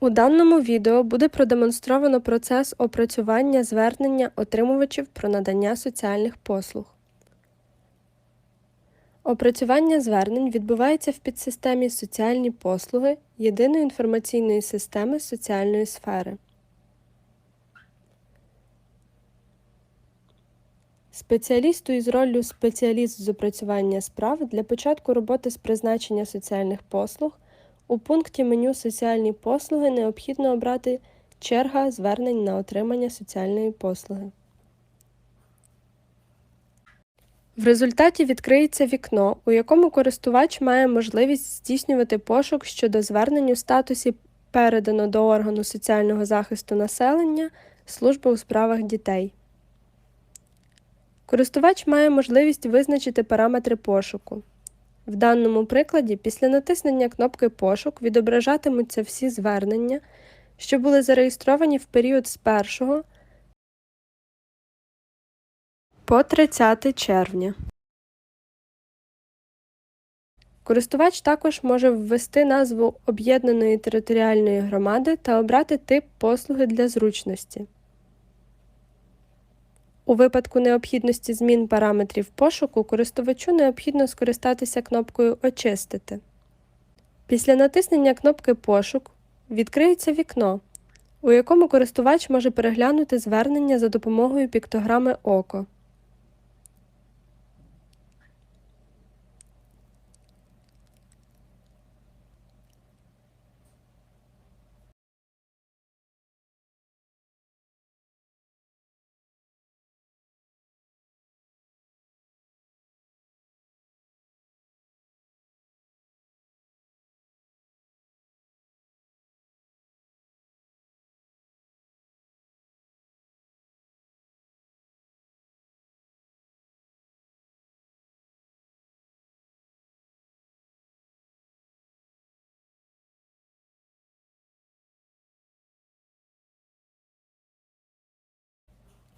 У даному відео буде продемонстровано процес опрацювання звернення отримувачів про надання соціальних послуг. Опрацювання звернень відбувається в підсистемі Соціальні послуги Єдиної інформаційної системи соціальної сфери. Спеціалісту із роллю спеціаліст з опрацювання справ для початку роботи з призначення соціальних послуг у пункті меню Соціальні послуги необхідно обрати Черга звернень на отримання соціальної послуги. В результаті відкриється вікно, у якому користувач має можливість здійснювати пошук щодо звернень у статусі передано до органу соціального захисту населення Служби у справах дітей. Користувач має можливість визначити параметри пошуку. В даному прикладі після натиснення кнопки Пошук відображатимуться всі звернення, що були зареєстровані в період з 1 по 30 червня. Користувач також може ввести назву об'єднаної територіальної громади та обрати тип послуги для зручності. У випадку необхідності змін параметрів пошуку користувачу необхідно скористатися кнопкою Очистити. Після натиснення кнопки Пошук відкриється вікно, у якому користувач може переглянути звернення за допомогою піктограми Око.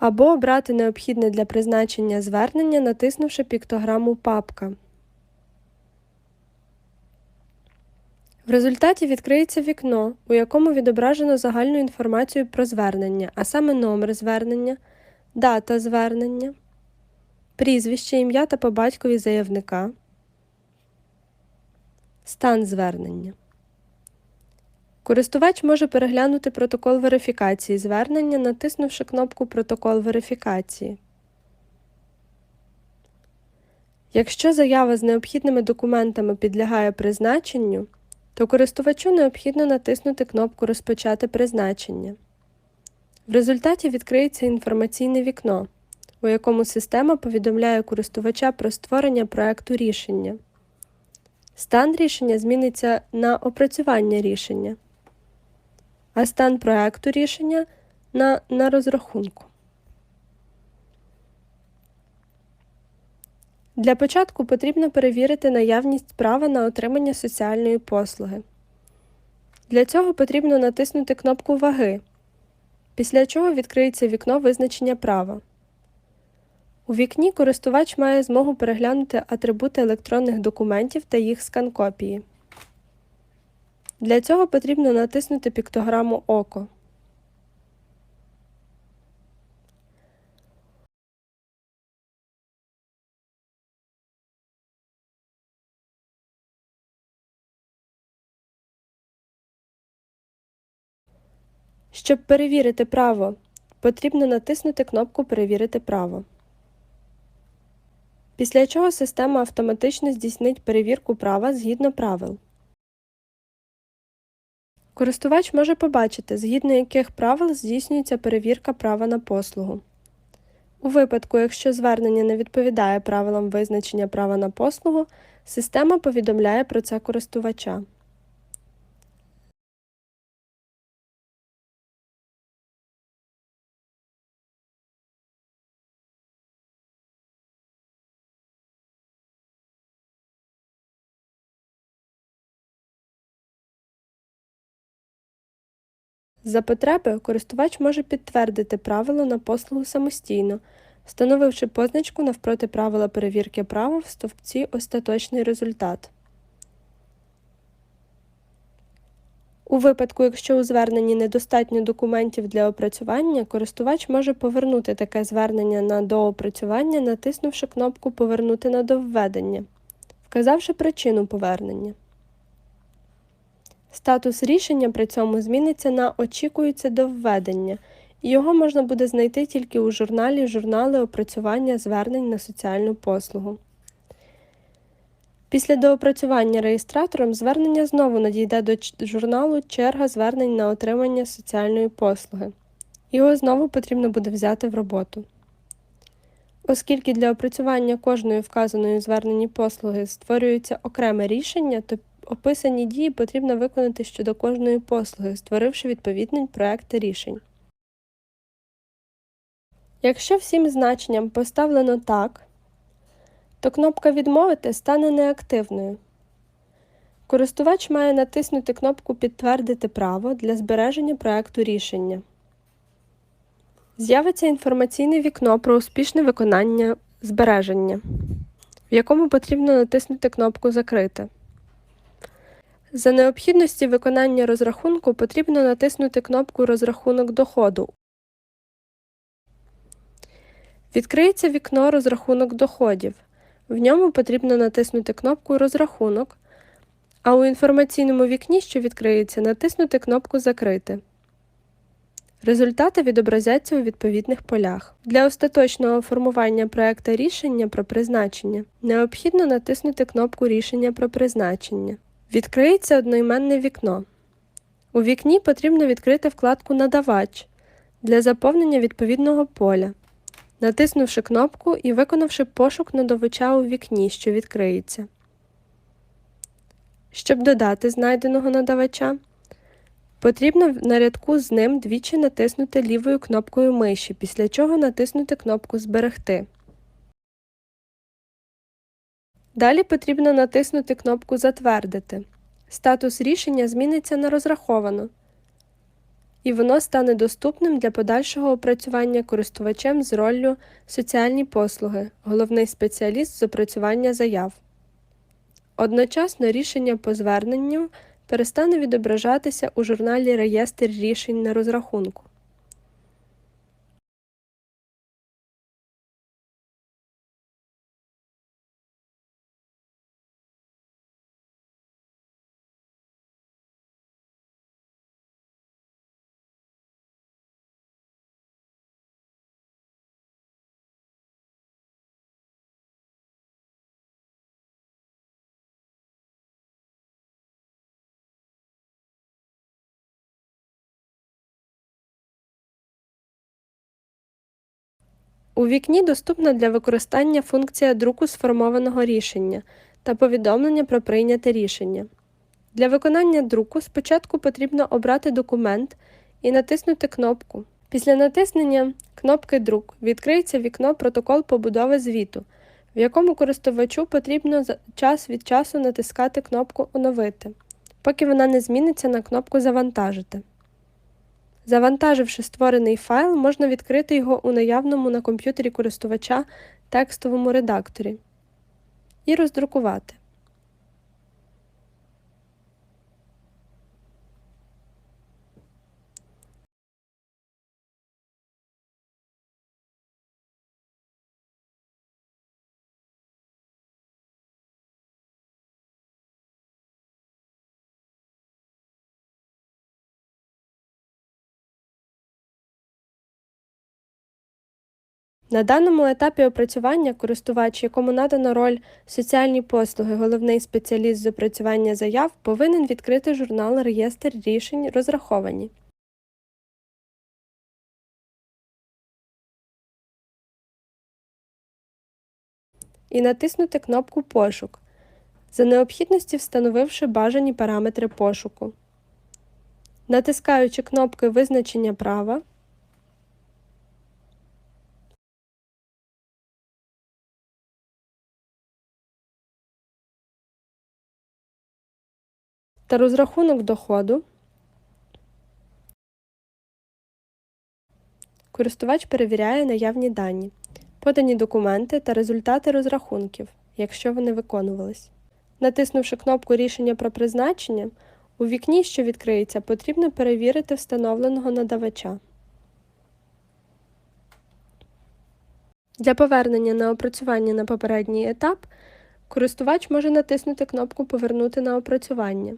Або обрати необхідне для призначення звернення, натиснувши піктограму Папка. В результаті відкриється вікно, у якому відображено загальну інформацію про звернення, а саме номер звернення, дата звернення, прізвище, ім'я та по батькові заявника, стан звернення. Користувач може переглянути протокол верифікації звернення, натиснувши кнопку Протокол верифікації. Якщо заява з необхідними документами підлягає призначенню, то користувачу необхідно натиснути кнопку Розпочати призначення. В результаті відкриється інформаційне вікно, у якому система повідомляє користувача про створення проекту рішення. Стан рішення зміниться на опрацювання рішення а стан проекту рішення на, на розрахунку. Для початку потрібно перевірити наявність права на отримання соціальної послуги. Для цього потрібно натиснути кнопку Ваги, після чого відкриється вікно визначення права. У вікні користувач має змогу переглянути атрибути електронних документів та їх скан-копії. Для цього потрібно натиснути піктограму Око. Щоб перевірити право, потрібно натиснути кнопку Перевірити право. Після чого система автоматично здійснить перевірку права згідно правил. Користувач може побачити, згідно яких правил здійснюється перевірка права на послугу. У випадку, якщо звернення не відповідає правилам визначення права на послугу, система повідомляє про це користувача. За потреби користувач може підтвердити правило на послугу самостійно, встановивши позначку навпроти правила перевірки права в стовпці Остаточний результат. У випадку, якщо у зверненні недостатньо документів для опрацювання, користувач може повернути таке звернення на доопрацювання, натиснувши кнопку Повернути на довведення, вказавши причину повернення. Статус рішення при цьому зміниться на Очікується до введення, його можна буде знайти тільки у журналі Журнали опрацювання звернень на соціальну послугу. Після доопрацювання реєстратором звернення знову надійде до журналу Черга звернень на отримання соціальної послуги. Його знову потрібно буде взяти в роботу. Оскільки для опрацювання кожної вказаної у послуги створюється окреме рішення, то описані дії потрібно виконати щодо кожної послуги, створивши відповідний проект рішень. Якщо всім значенням поставлено так, то кнопка Відмовити стане неактивною. Користувач має натиснути кнопку Підтвердити право для збереження проекту рішення. З'явиться інформаційне вікно про успішне виконання збереження, в якому потрібно натиснути кнопку Закрити. За необхідності виконання розрахунку потрібно натиснути кнопку Розрахунок доходу. Відкриється вікно Розрахунок доходів. В ньому потрібно натиснути кнопку Розрахунок, а у інформаційному вікні, що відкриється, натиснути кнопку Закрити. Результати відобразяться у відповідних полях. Для остаточного формування проекта рішення про призначення необхідно натиснути кнопку Рішення про призначення. Відкриється одноіменне вікно. У вікні потрібно відкрити вкладку Надавач для заповнення відповідного поля, натиснувши кнопку і виконавши пошук надавача у вікні, що відкриється. Щоб додати знайденого надавача, потрібно на рядку з ним двічі натиснути лівою кнопкою миші, після чого натиснути кнопку Зберегти. Далі потрібно натиснути кнопку Затвердити. Статус рішення зміниться на розраховано, і воно стане доступним для подальшого опрацювання користувачем з роллю Соціальні послуги, головний спеціаліст з опрацювання заяв. Одночасно рішення по зверненню перестане відображатися у журналі Реєстр рішень на розрахунку. У вікні доступна для використання функція друку сформованого рішення та повідомлення про прийняте рішення. Для виконання друку спочатку потрібно обрати документ і натиснути кнопку. Після натиснення кнопки Друк відкриється вікно Протокол побудови звіту, в якому користувачу потрібно час від часу натискати кнопку Оновити, поки вона не зміниться на кнопку Завантажити. Завантаживши створений файл, можна відкрити його у наявному на комп'ютері користувача текстовому редакторі і роздрукувати. На даному етапі опрацювання користувач, якому надано роль соціальні послуги, головний спеціаліст з опрацювання заяв, повинен відкрити журнал Реєстр рішень розраховані. І натиснути кнопку Пошук, за необхідності встановивши бажані параметри пошуку. Натискаючи кнопки Визначення права, та розрахунок доходу, користувач перевіряє наявні дані, подані документи та результати розрахунків, якщо вони виконувались. Натиснувши кнопку Рішення про призначення, У вікні, що відкриється, потрібно перевірити встановленого надавача. Для повернення на опрацювання на попередній етап користувач може натиснути кнопку Повернути на опрацювання.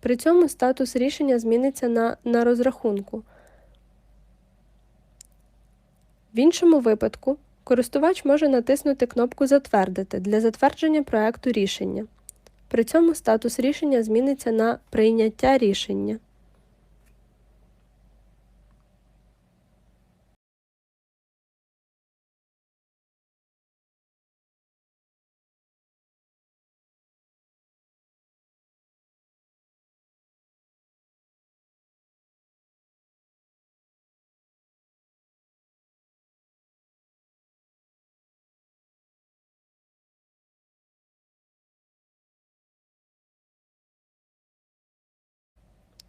При цьому статус рішення зміниться на «На розрахунку. В іншому випадку користувач може натиснути кнопку Затвердити для затвердження проекту рішення. При цьому статус рішення зміниться на Прийняття рішення.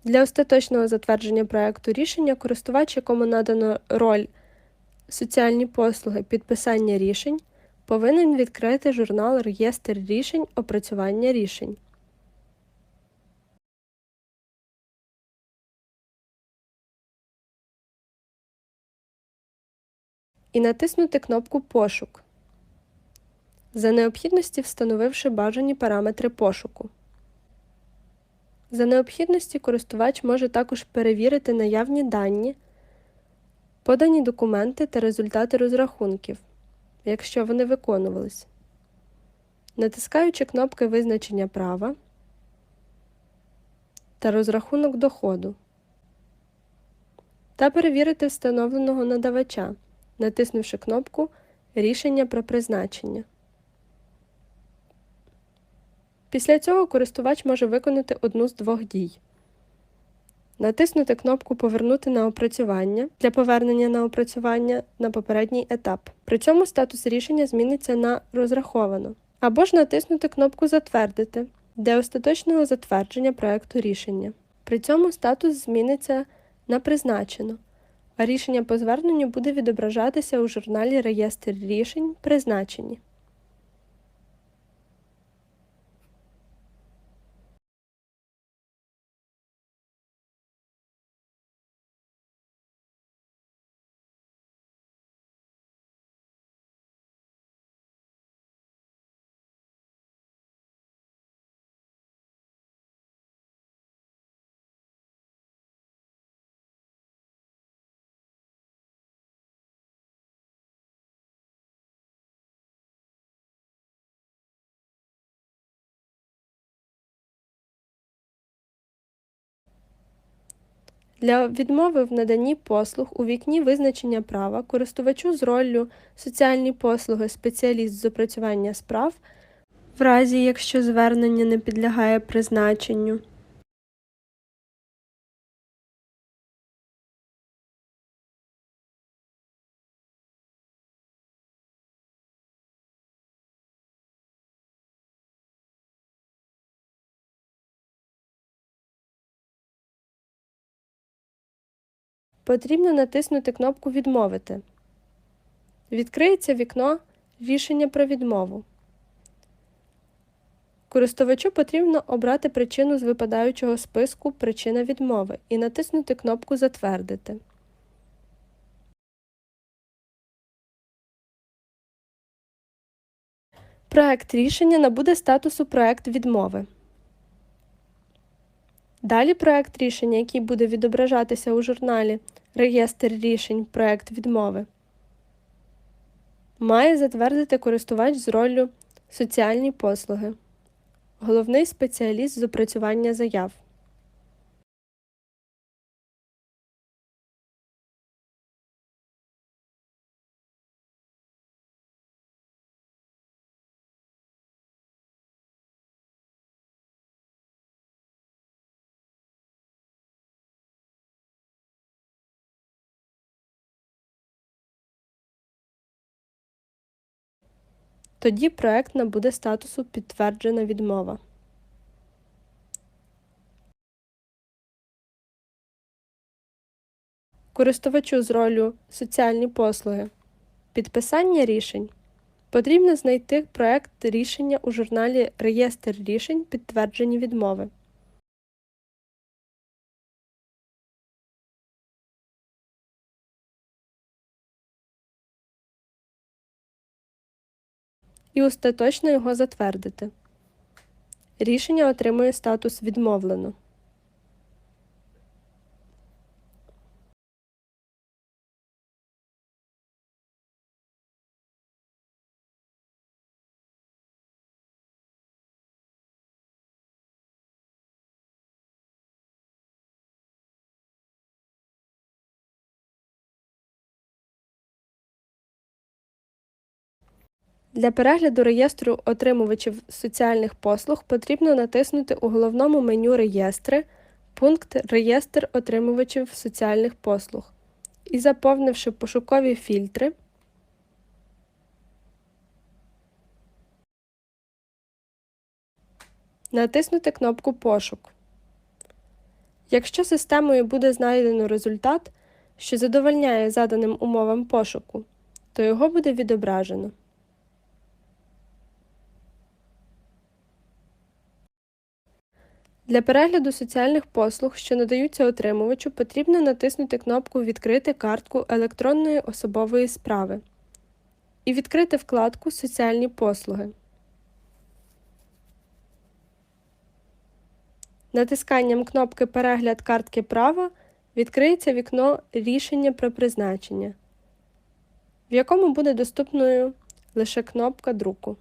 Для остаточного затвердження проекту рішення користувач, якому надано роль Соціальні послуги підписання рішень, повинен відкрити журнал Реєстр рішень опрацювання рішень. І натиснути кнопку Пошук, за необхідності встановивши бажані параметри пошуку. За необхідності користувач може також перевірити наявні дані, подані документи та результати розрахунків, якщо вони виконувались, натискаючи кнопки визначення права та розрахунок доходу, та перевірити встановленого надавача, натиснувши кнопку Рішення про призначення. Після цього користувач може виконати одну з двох дій. Натиснути кнопку Повернути на опрацювання для повернення на опрацювання на попередній етап. При цьому статус рішення зміниться на Розраховано. Або ж натиснути кнопку Затвердити для остаточного затвердження проекту рішення. При цьому статус зміниться на Призначено, а рішення по зверненню буде відображатися у журналі Реєстр рішень Призначені. Для відмови в наданні послуг у вікні визначення права користувачу з роллю Соціальні послуги спеціаліст з опрацювання справ в разі якщо звернення не підлягає призначенню. Потрібно натиснути кнопку Відмовити. Відкриється вікно Рішення про відмову. Користувачу потрібно обрати причину з випадаючого списку Причина відмови і натиснути кнопку Затвердити. Проект рішення набуде статусу Проект відмови. Далі проект рішення, який буде відображатися у журналі Реєстр рішень проект відмови, має затвердити користувач з роллю Соціальні послуги. Головний спеціаліст з опрацювання заяв. Тоді проект набуде статусу Підтверджена відмова. Користувачу з ролю Соціальні послуги. Підписання рішень. Потрібно знайти проект рішення у журналі Реєстр рішень підтверджені відмови. І остаточно його затвердити. Рішення отримує статус відмовлено. Для перегляду реєстру отримувачів соціальних послуг потрібно натиснути у головному меню Реєстри пункт Реєстр отримувачів соціальних послуг і, заповнивши пошукові фільтри, натиснути кнопку Пошук. Якщо системою буде знайдено результат, що задовольняє заданим умовам пошуку, то його буде відображено. Для перегляду соціальних послуг, що надаються отримувачу, потрібно натиснути кнопку Відкрити картку електронної особової справи і відкрити вкладку Соціальні послуги. Натисканням кнопки Перегляд картки права відкриється вікно Рішення про призначення, в якому буде доступною лише кнопка друку.